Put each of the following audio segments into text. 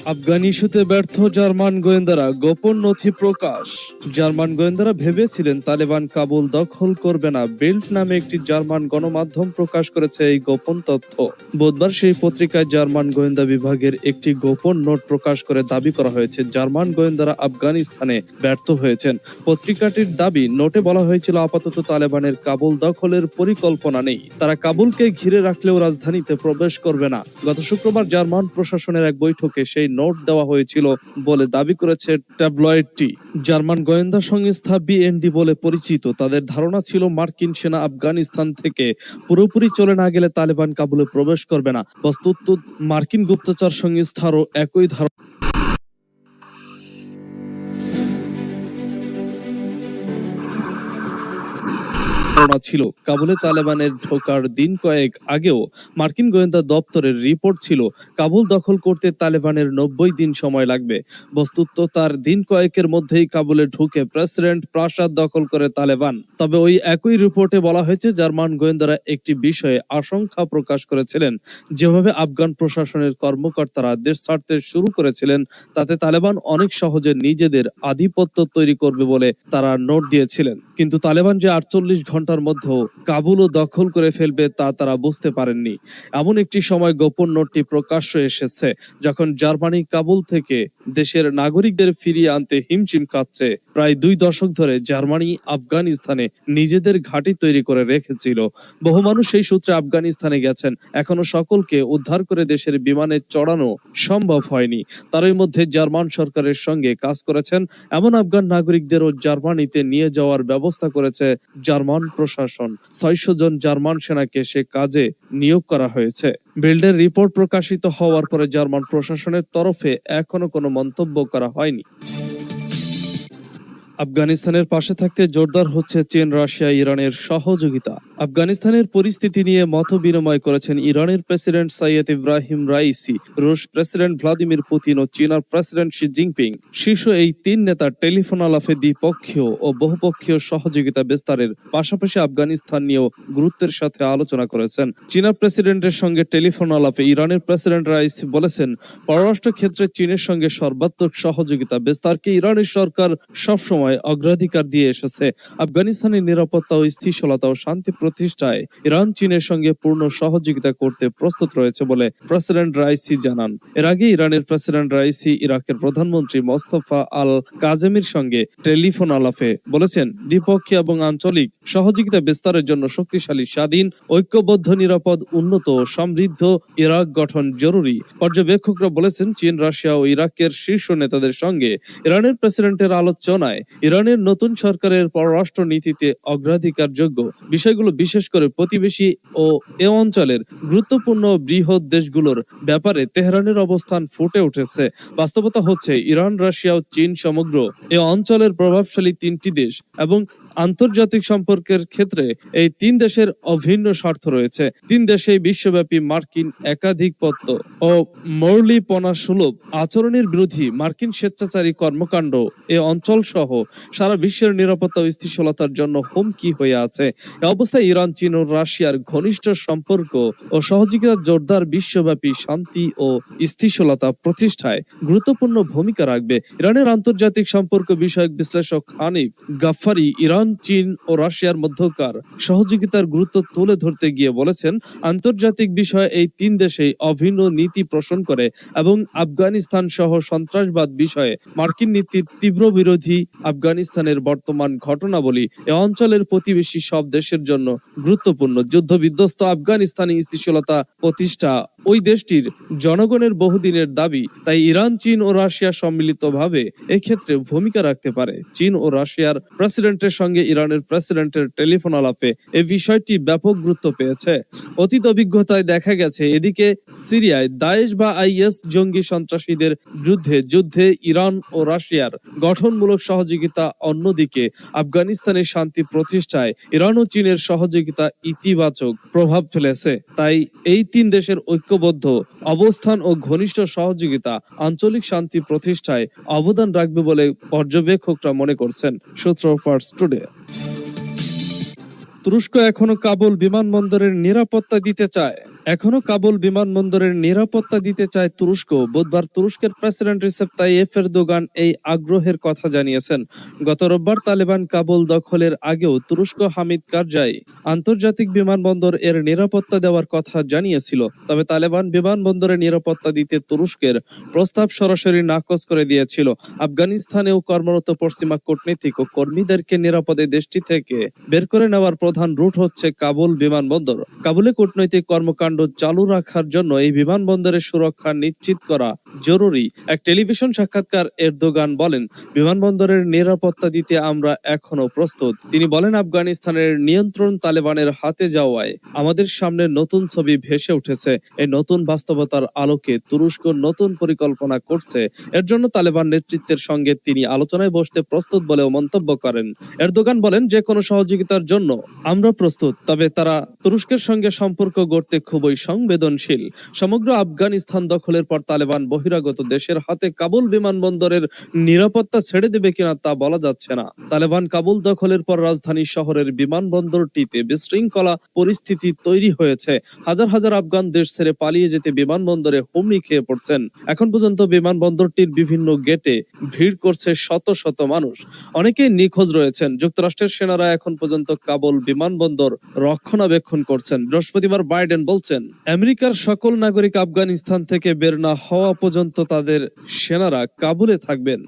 আফগান ইস্যুতে ব্যর্থ জার্মান গোয়েন্দারা গোপন নথি প্রকাশ। জার্মান গোয়েন্দারা ভেবেছিলেন তালেবান কাবুল দখল করবে না। নামে একটি জার্মান গণমাধ্যম প্রকাশ করেছে এই গোপন তথ্য। বুধবার সেই পত্রিকায় জার্মান গোয়েন্দা বিভাগের একটি গোপন নোট প্রকাশ করে দাবি করা হয়েছে, জার্মান গোয়েন্দারা আফগানিস্তানে ব্যর্থ হয়েছেন। পত্রিকাটির দাবি, নোটে বলা হয়েছিল, আপাতত তালেবানের কাবুল দখলের পরিকল্পনা নেই। তারা কাবুলকে ঘিরে রাখলেও রাজধানীতে প্রবেশ করবে না। গত শুক্রবার জার্মান প্রশাসনের এক বৈঠকে সেই নোট দেওয়া হয়েছিল বলে দাবি করেছে ট্যাবলয়েডটি। জার্মান গোয়েন্দা সংস্থা বিএনডি বলে পরিচিত। তাদের ধারণা ছিল মার্কিন সেনা আফগানিস্তান থেকে পুরোপুরি চলে না গেলে তালেবান কাবুলে প্রবেশ করবে না। বস্তুত মার্কিন গুপ্তচর সংস্থারও একই ধারণা ধারণা ছিল। কাবুলে তালেবানের ঢোকার দিন কয়েক আগেও মার্কিন গোয়েন্দা দপ্তরের রিপোর্ট ছিল, কাবুল দখল করতে তালেবানের নব্বই দিন সময় লাগবে। বস্তুত তার দিন কয়েকের মধ্যেই কাবুলে ঢুকে প্রেসিডেন্ট প্রাসাদ দখল করে তালেবান। তবে ওই একই রিপোর্টে বলা হয়েছে, জার্মান গোয়েন্দারা একটি বিষয়ে আশঙ্কা প্রকাশ করেছিলেন। যেভাবে আফগান প্রশাসনের কর্মকর্তারা দেশ ছাড়তে শুরু করেছিলেন, তাতে তালেবান অনেক সহজে নিজেদের আধিপত্য তৈরি করবে বলে তারা নোট দিয়েছিলেন। কিন্তু তালেবান যে আটচল্লিশ ঘণ্টার মধ্যেও কাবুলও দখল করে ফেলবে তা তারা বুঝতে পারেননি। এমন একটি সময় গোপন নোটটি প্রকাশ্যে এসেছে, যখন জার্মানি কাবুল থেকে দেশের নাগরিকদের ফিরিয়ে আনতে হিমশিম খাচ্ছে। প্রায় দুই দশক ধরে জার্মানি আফগানিস্তানে নিজেদের ঘাঁটি তৈরি করে রেখেছিল। বহু মানুষ সেই সূত্রে আফগানিস্তানে গেছেন। এখনও সকলকে উদ্ধার করে দেশের বিমানে চড়ানো সম্ভব হয়নি। তারই মধ্যে জার্মান সরকারের সঙ্গে কাজ করেছেন এমন আফগান নাগরিকদেরও জার্মানিতে নিয়ে যাওয়ার ব্যবস্থা করেছে জার্মান প্রশাসন। ছয়শো জন জার্মান সেনাকে সে কাজে নিয়োগ করা হয়েছে। বিল্ডের রিপোর্ট প্রকাশিত হওয়ার পরে জার্মান প্রশাসনের তরফে এখনও কোনো মন্তব্য করা হয়নি। আফগানিস্তানের পাশে থাকতে জোরদার হচ্ছে চীন রাশিয়া ইরানের সহযোগিতা। আফগানিস্তানের পরিস্থিতি নিয়ে মত বিনিময় করেছেন ইরানের প্রেসিডেন্ট সাইয়েদ ইব্রাহিম রাইসি, রুশ প্রেসিডেন্ট ভ্লাদিমির পুতিন ও চীনার প্রেসিডেন্ট শি জিনপিং। শীর্ষ এই তিন নেতা টেলিফোন আলাপে দ্বিপক্ষীয় ও বহুপক্ষীয় সহযোগিতা বিস্তারের পাশাপাশি আফগানিস্তান নিয়েও গুরুত্বের সাথে আলোচনা করেছেন। চীনা প্রেসিডেন্টের সঙ্গে টেলিফোন আলাপে ইরানের প্রেসিডেন্ট রাইসি বলেছেন, পররাষ্ট্র ক্ষেত্রে চীনের সঙ্গে সর্বাত্মক সহযোগিতা বিস্তারকে ইরানের সরকার সবসময় অগ্রাধিকার দিয়ে এসেছে। আফগানিস্তানের নিরাপত্তা ও স্থিতিশীলতা ও শান্তি প্রতিষ্ঠায় ইরান, চীনের সঙ্গে পূর্ণ সহযোগিতা করতে প্রস্তুত রয়েছে বলে প্রেসিডেন্ট রাইসি জানান। এর আগে ইরানের প্রেসিডেন্ট রাইসি ইরাকের প্রধানমন্ত্রী মোস্তফা আল কাজেমির সঙ্গে টেলিফোন আলাপে বলেছেন, দ্বিপক্ষীয় এবং আঞ্চলিক সহযোগিতা বিস্তারের জন্য শক্তিশালী, স্বাধীন, ঐক্যবদ্ধ, নিরাপদ, উন্নত ও সমৃদ্ধ ইরাক গঠন জরুরি। পর্যবেক্ষকরা বলেছেন, চীন, রাশিয়া ও ইরাকের শীর্ষ নেতাদের সঙ্গে ইরানের প্রেসিডেন্টের আলোচনায় ইরানের নতুন সরকারের পররাষ্ট্র নীতিতে অগ্রাধিকারযোগ্য বিষয়গুলো বিশেষ করে প্রতিবেশী ও এ অঞ্চলের গুরুত্বপূর্ণ বৃহৎ দেশগুলোর ব্যাপারে তেহরানের অবস্থান ফুটে উঠেছে। বাস্তবতা হচ্ছে, ইরান, রাশিয়া ও চীন সমগ্র এ অঞ্চলের প্রভাবশালী তিনটি দেশ এবং আন্তর্জাতিক সম্পর্কের ক্ষেত্রে এই তিন দেশের অভিন্ন স্বার্থ রয়েছে। তিন দেশে বিশ্বব্যাপী মার্কিন একাধিপত্য ও মৌলিপনা সুলভ আচরণের বিরোধী মার্কিন স্বেচ্ছাচারী কর্মকাণ্ড এ অঞ্চল সহ সারা বিশ্বের নিরাপত্তা ও স্থিতিশীলতার জন্য হুমকি হয়ে আছে। এ অবস্থায় ইরান, চীন ও রাশিয়ার ঘনিষ্ঠ সম্পর্ক ও সহযোগিতা জোরদার বিশ্বব্যাপী শান্তি ও স্থিতিশীলতা প্রতিষ্ঠায় গুরুত্বপূর্ণ ভূমিকা রাখবে। ইরানের আন্তর্জাতিক সম্পর্ক বিষয়ক বিশ্লেষক হানিফ গাফারি ইরান চীন ও রাশিয়ার মধ্যকার সহযোগিতার গুরুত্ব তুলে ধরতে গিয়ে বলেছেন, আন্তর্জাতিক বিষয়ে এই তিন দেশেই অভিন্ন নীতি পোষণ করে এবং আফগানিস্তান সহ সন্ত্রাসবাদ বিষয়ে মার্কিন নীতির তীব্র বিরোধী আফগানিস্তানের বর্তমান ঘটনাবলী এ অঞ্চলের প্রতিবেশী সব দেশের জন্য গুরুত্বপূর্ণ। যুদ্ধ বিধ্বস্ত আফগানিস্তানি স্থিতিশীলতা প্রতিষ্ঠা ওই দেশটির জনগণের বহুদিনের দাবি, তাই ইরান, চীন ও রাশিয়া সম্মিলিতভাবে এক্ষেত্রে ভূমিকা রাখতে পারে। চীন ও রাশিয়ার প্রেসিডেন্টের সঙ্গে ইরানের প্রেসিডেন্টের টেলিফোন আলাপে এই বিষয়টি ব্যাপক গুরুত্ব পেয়েছে। অতীত অভিজ্ঞতায় দেখা গেছে, এদিকে সিরিয়ায় দায়েশ বা আইএস জঙ্গি সন্ত্রাসীদের বিরুদ্ধে যুদ্ধে ইরান ও রাশিয়ার গঠনমূলক সহযোগিতা, অন্যদিকে আফগানিস্তানের শান্তি প্রতিষ্ঠায় ইরান ও চীনের সহযোগিতা ইতিবাচক প্রভাব ফেলেছে। তাই এই তিন দেশের ঐক্যবদ্ধ অবস্থান ও ঘনিষ্ঠ সহযোগিতা আঞ্চলিক শান্তি প্রতিষ্ঠায় অবদান রাখবে বলে পর্যবেক্ষকরা মনে করছেন। সূত্র ফার্স টুডে よ。তুরস্ক এখনও কাবুল বিমানবন্দরের নিরাপত্তা দিতে চায়। এখনও কাবুল বিমানবন্দরের নিরাপত্তা দিতে চায় তুরস্ক। বুধবার তুরস্কের প্রেসিডেন্ট রিসেপ তাইয়েফ এরদোগান এই আগ্রহের কথা জানিয়েছেন। গত রোববার তালেবান কাবুল দখলের আগেও তুরস্ক হামিদ কারজাই আন্তর্জাতিক বিমানবন্দর এর নিরাপত্তা দেওয়ার কথা জানিয়েছিল। তবে তালেবান বিমানবন্দরের নিরাপত্তা দিতে তুরস্কের প্রস্তাব সরাসরি নাকচ করে দিয়েছিল। আফগানিস্তানেও কর্মরত পশ্চিমা কূটনীতিক ও কর্মীদেরকে নিরাপদে দেশটি থেকে বের করে নেওয়ার প্রধান রুট হচ্ছে কাবুল বিমানবন্দর। কাবুলে কূটনৈতিক কর্মকাণ্ড চালু রাখার জন্য এই বিমানবন্দরের সুরক্ষা নিশ্চিত করা জরুরি, এক টেলিভিশন সাক্ষাৎকার এরদোগান বলেন। বিমানবন্দরের নিরাপত্তা দিতে আমরা এখনও প্রস্তুত। তিনি বলেন, আফগানিস্তানের নিয়ন্ত্রণ তালেবানের হাতে যাওয়ায় আমাদের সামনে নতুন ছবি ভেসে উঠেছে। এই নতুন বাস্তবতার আলোকে তুরস্ক নতুন পরিকল্পনা করছে। এর জন্য তালেবান নেতৃত্বের সঙ্গে তিনি আলোচনায় বসতে প্রস্তুত বলেও মন্তব্য করেন। এরদোগান বলেন, যে কোনো সহযোগিতার জন্য আমরা প্রস্তুত, তবে তারা তুরস্কের সঙ্গে সম্পর্ক গড়তে খুবই সংবেদনশীল। সমগ্র আফগানিস্তান দখলের পর তালেবান বহিরাগত দেশের হাতে কাবুল বিমানবন্দরের নিরাপত্তা ছেড়ে দেবে কিনা তা বলা যাচ্ছে না। তালেবান কাবুল দখলের পর রাজধানী শহরের বিমানবন্দরটিতে বিশৃঙ্খলা পরিস্থিতি তৈরি হয়েছে। হাজার হাজার আফগান দেশ ছেড়ে পালিয়ে যেতে বিমানবন্দরে হুমড়ি খেয়ে পড়ছেন। এখন পর্যন্ত বিমানবন্দরটির বিভিন্ন গেটে ভিড় করছে শত শত মানুষ। অনেকেই নিখোঁজ রয়েছেন। যুক্তরাষ্ট্রের সেনারা এখন পর্যন্ত কাবুল বিমানবন্দর রক্ষণাবেক্ষণ করছেন। বৃহস্পতিবার বাইডেন বলছেন, আমেরিকার সকল নাগরিক আফগানিস্তান থেকে বের না হওয়া পর্যন্ত তাদের সেনারা কাবুলে থাকবেন।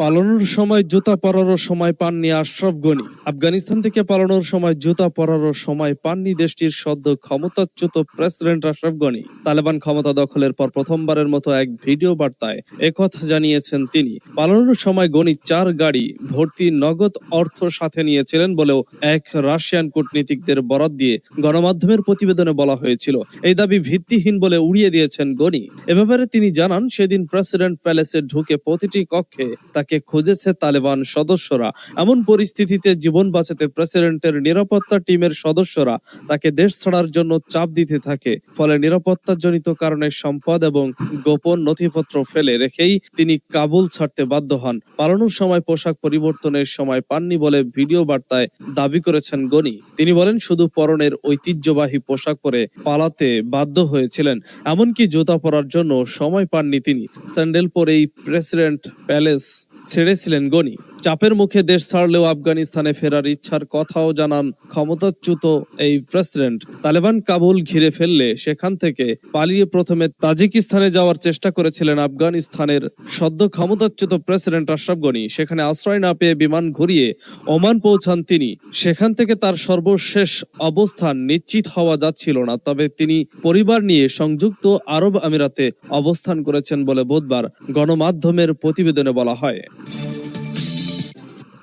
পালানোর সময় জুতা পরারও সময় পাননি আশরাফ গনি। আফগানিস্তান থেকে পালানোর সময় জুতা পরারও সময় পাননি দেশটির সদ্য ক্ষমতাচ্যুত প্রেসিডেন্ট আশরাফ গনি। তালেবান ক্ষমতা দখলের পর প্রথমবারের মতো এক ভিডিও বার্তায় একথা জানিয়েছেন তিনি। পালানোর সময় গনি চার গাড়ি ভর্তি নগদ অর্থ সাথে নিয়েছিলেন বলেও এক রাশিয়ান কূটনীতিকদের বরাত দিয়ে গণমাধ্যমের প্রতিবেদনে বলা হয়েছিল। এই দাবি ভিত্তিহীন বলে উড়িয়ে দিয়েছেন গনি। এ ব্যাপারে তিনি জানান, সেদিন প্রেসিডেন্ট প্যালেসে ঢুকে প্রতিটি কক্ষে তাকে খুঁজেছে তালেবান সদস্যরা। এমন পরিস্থিতিতে জীবন বাঁচাতে প্রেসিডেন্টের নিরাপত্তা টিমের সদস্যরা তাকে দেশ ছাড়ার জন্য চাপ দিতে থাকে। ফলে নিরাপত্তাজনিত কারণে সম্পদ এবং গোপন নথিপত্র ফেলে রেখেই তিনি কাবুল ছাড়তে বাধ্য হন। পালানোর সময় পোশাক পরিবর্তনের সময় পাননি বলে ভিডিও বার্তায় দাবি করেছেন গনি তিনি বলেন, শুধু পরনের ঐতিহ্যবাহী পোশাক পরে পালাতে বাধ্য হয়েছিলেন, এমনকি জুতা পরার জন্য সময় পাননি তিনি। স্যান্ডেল পরেই প্রেসিডেন্ট প্যালেস ছেড়েছিলেন গনি। চাপের মুখে দেশ ছাড়লেও আফগানিস্তানে ফেরার ইচ্ছার কথাও জানান ক্ষমতাচ্যুত এই প্রেসিডেন্ট। তালেবান কাবুল ঘিরে ফেললে সেখান থেকে পালিয়ে প্রথমে তাজিকিস্তানে যাওয়ার চেষ্টা করেছিলেন আফগানিস্তানের সদ্য ক্ষমতাচ্যুত প্রেসিডেন্ট আশরাফ গনি। সেখানে আশ্রয় না পেয়ে বিমান ঘুরিয়ে ওমান পৌঁছান তিনি। সেখান থেকে তার সর্বশেষ অবস্থান নিশ্চিত হওয়া যাচ্ছিল না, তবে তিনি পরিবার নিয়ে সংযুক্ত আরব আমিরাতে অবস্থান করেছেন বলে বুধবার গণমাধ্যমের প্রতিবেদনে বলা হয়।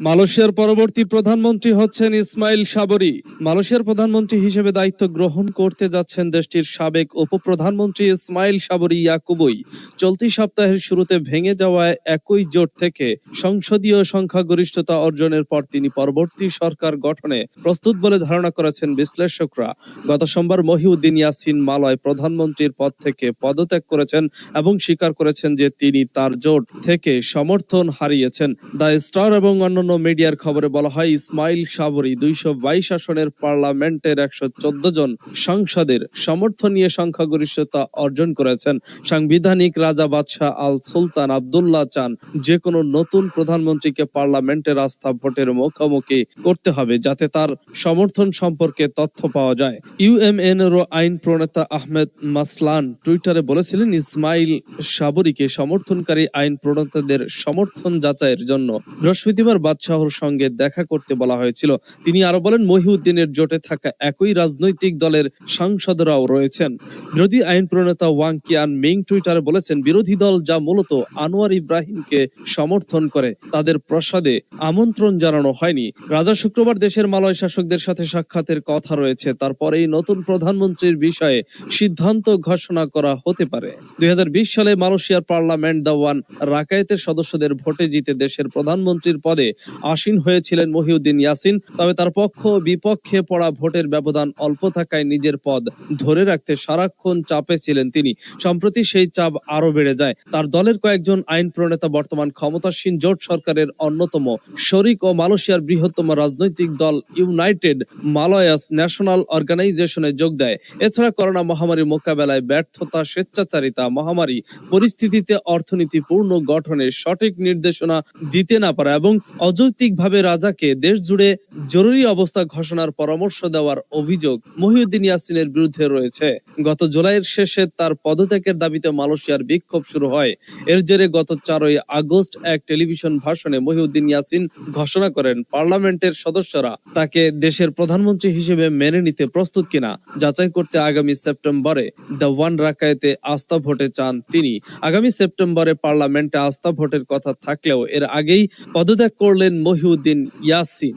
মালয়েশিয়ার পরবর্তী প্রধানমন্ত্রী হচ্ছেন ইসমাইল সাবরি। মালয়েশিয়ার প্রধানমন্ত্রী হিসেবে দায়িত্ব গ্রহণ করতে যাচ্ছেন দেশটির সাবেক উপপ্রধানমন্ত্রী ইসমাইল সাবরি ইয়াকুবই। চলতি সপ্তাহের শুরুতে ভেঙে যাওয়ায় একই জোট থেকে সংসদীয় সংখ্যাগরিষ্ঠতা অর্জনের পর তিনি পরবর্তী সরকার গঠনে প্রস্তুত বলে ধারণা করেছেন বিশ্লেষকরা। গত সোমবার মহিউদ্দিন ইয়াসিন মালয় প্রধানমন্ত্রীর পদ থেকে পদত্যাগ করেছেন এবং স্বীকার করেছেন যে তিনি তার জোট থেকে সমর্থন হারিয়েছেন। দ্য স্টার এবং অন্যান্য মিডিয়ার খবরে বলা হয়, ইসমাইল সাবরি দুইশো বাইশ আসনের পার্লামেন্টের একশো চোদ্দ জন সংসদের সমর্থন নিয়ে সংখ্যাগরিষ্ঠতা অর্জন করেছেন। সাংবিধানিক রাজা বাদশাহ আল সুলতান আবদুল্লাহ চান যে কোনো নতুন প্রধানমন্ত্রীকে পার্লামেন্টের আস্থা ভোটের মুখোমুখি করতে হবে যাতে তার সমর্থন সম্পর্কে তথ্য পাওয়া যায়। ইউএমএন এর আইন প্রণেতা আহমেদ মাসলান টুইটারে বলেছিলেন, ইসমাইল সাবরিকে সমর্থনকারী আইন প্রণেতাদের সমর্থন যাচাইয়ের জন্য বৃহস্পতিবার বাদশাহর সঙ্গে দেখা করতে বলা হয়েছিল। তিনি আরও বলেন, মহিউদ্দিনের জোটে থাকা একই রাজনৈতিক দলের সাংসদরাও রয়েছেন। বিরোধী আইন প্রণেতা ওয়াং কিয়ান মিং টুইটারে বলেছেন, বিরোধী দল যা মূলত আনোয়ার ইব্রাহিমকে সমর্থন করে, তাদের প্রসাদে আমন্ত্রণ জানানো হয়নি। রাজা শুক্রবার দেশের মালয় শাসকদের সাথে সাক্ষাতের কথা রয়েছে। তারপরেই নতুন প্রধানমন্ত্রীর বিষয়ে সিদ্ধান্ত ঘোষণা করা হতে পারে। দুই হাজার বিশ সালে মালয়েশিয়ার পার্লামেন্ট দাওয়ান রাকায়েতের সদস্যদের ভোটে জিতে দেশের প্রধানমন্ত্রীর পদে আসীন হয়েছিলেন মহিউদ্দিন ইয়াসিন। তবে তার পক্ষ বিপক্ষে পড়া ভোটের ব্যবধান অল্প থাকায় নিজের পদ ধরে রাখতে সারাক্ষণ চাপে ছিলেন তিনি। সম্প্রতি সেই চাপ আরও বেড়ে যায়। তার দলের কয়েকজন আইন প্রণেতা বর্তমান ক্ষমতাসীন জোট সরকারের অন্যতম। শরিক ও মালয়েশিয়ার বৃহত্তম রাজনৈতিক দল ইউনাইটেড মালয়াস ন্যাশনাল অর্গানাইজেশনে যোগ দেয়। এছাড়া করোনা মহামারী মোকাবেলায় ব্যর্থতা, স্বেচ্ছাচারিতা, মহামারী পরিস্থিতিতে অর্থনীতি পূর্ণ গঠনের সঠিক নির্দেশনা দিতে না পারা এবং অযৌক্তিকভাবে রাজাকে দেশ জুড়ে জরুরি অবস্থা ঘোষণার পরামর্শ দেওয়ার অভিযোগ মহিউদ্দিন ইয়াসিনের বিরুদ্ধে রয়েছে। গত জুলাইয়ের শেষে তার পদত্যাগের দাবিতে মালয়েশিয়ার বিক্ষোভ শুরু হয়। এর জেরে গত চারই আগস্ট এক টেলিভিশন ভাষণে মহিউদ্দিন ইয়াসিন ঘোষণা করেন, পার্লামেন্টের সদস্যরা তাকে দেশের প্রধানমন্ত্রী হিসেবে মেনে নিতে প্রস্তুত কিনা, যাচাই করতে আগামী সেপ্টেম্বরে দ্য ওয়ান রাকায়েতে আস্থা ভোটে চান তিনি। আগামী সেপ্টেম্বরে পার্লামেন্টে আস্থা ভোটের কথা থাকলেও এর আগেই পদত্যাগ করলেন মহিউদ্দিন ইয়াসিন।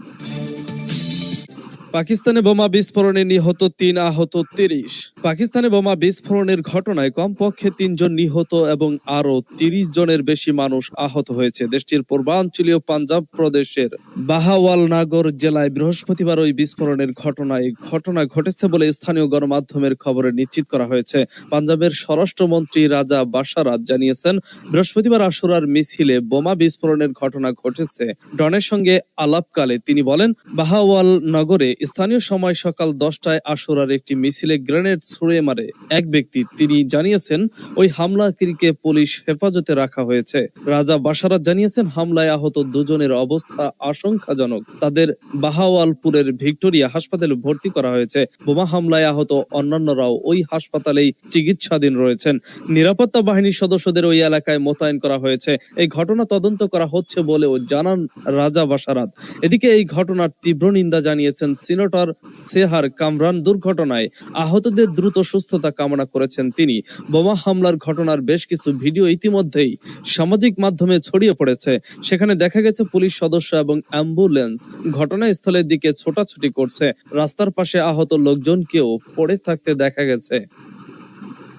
পাকিস্তানে বোমা বিস্ফোরণে নিহত তিন আহত তিরিশ। পাকিস্তানে বোমা বিস্ফোরণের ঘটনায় কমপক্ষে তিনজন নিহত এবং আরও তিরিশ জনের বেশি মানুষ আহত হয়েছে। দেশটির পূর্বাঞ্চলীয় পাঞ্জাব প্রদেশের বাহাওয়াল নাগর জেলায় বৃহস্পতিবার ওই বিস্ফোরণের ঘটনায় ঘটনা ঘটেছে বলে স্থানীয় গণমাধ্যমের খবরে নিশ্চিত করা হয়েছে। পাঞ্জাবের স্বরাষ্ট্রমন্ত্রী রাজা বাসারাত জানিয়েছেন, বৃহস্পতিবার আশুরার মিছিলে বোমা বিস্ফোরণের ঘটনা ঘটেছে। ডনের সঙ্গে আলাপকালে তিনি বলেন, বাহাওয়াল নগরে স্থানীয় সময় সকাল দশটায় আশুরার একটি মিছিলে গ্রেনেড ছুড়ে মারে। এক ব্যক্তি, তিনি জানিয়েছেন, ওই হামলাকারীকে পুলিশ হেফাজতে রাখা হয়েছে। রাজা বাসারাত জানিয়েছেন, হামলায় আহত দুজনের অবস্থা আশঙ্কাজনক। তাদের বাহাওয়ালপুরের ভিক্টোরিয়া হাসপাতালে ভর্তি করা হয়েছে। বোমা হামলায় আহত অন্যান্যরাও ওই হাসপাতালেই চিকিৎসাধীন রয়েছেন। নিরাপত্তা বাহিনীর সদস্যদের ওই এলাকায় মোতায়েন করা হয়েছে। এই ঘটনা তদন্ত করা হচ্ছে বলেও জানান রাজা বাসারাত এদিকে এই ঘটনার তীব্র নিন্দা জানিয়েছেন সিনেটর সেহার কামরান দুর্ঘটনায় আহতদের দ্রুত সুস্থতা কামনা করেছেন তিনি। বোমা হামলার ঘটনার বেশ কিছু ভিডিও ইতিমধ্যেই সামাজিক মাধ্যমে ছড়িয়ে পড়েছে। সেখানে দেখা গেছে পুলিশ সদস্য এবং অ্যাম্বুলেন্স ঘটনাস্থলের দিকে ছোটাছুটি করছে। রাস্তার পাশে আহত লোকজনকেও পড়ে থাকতে দেখা গেছে।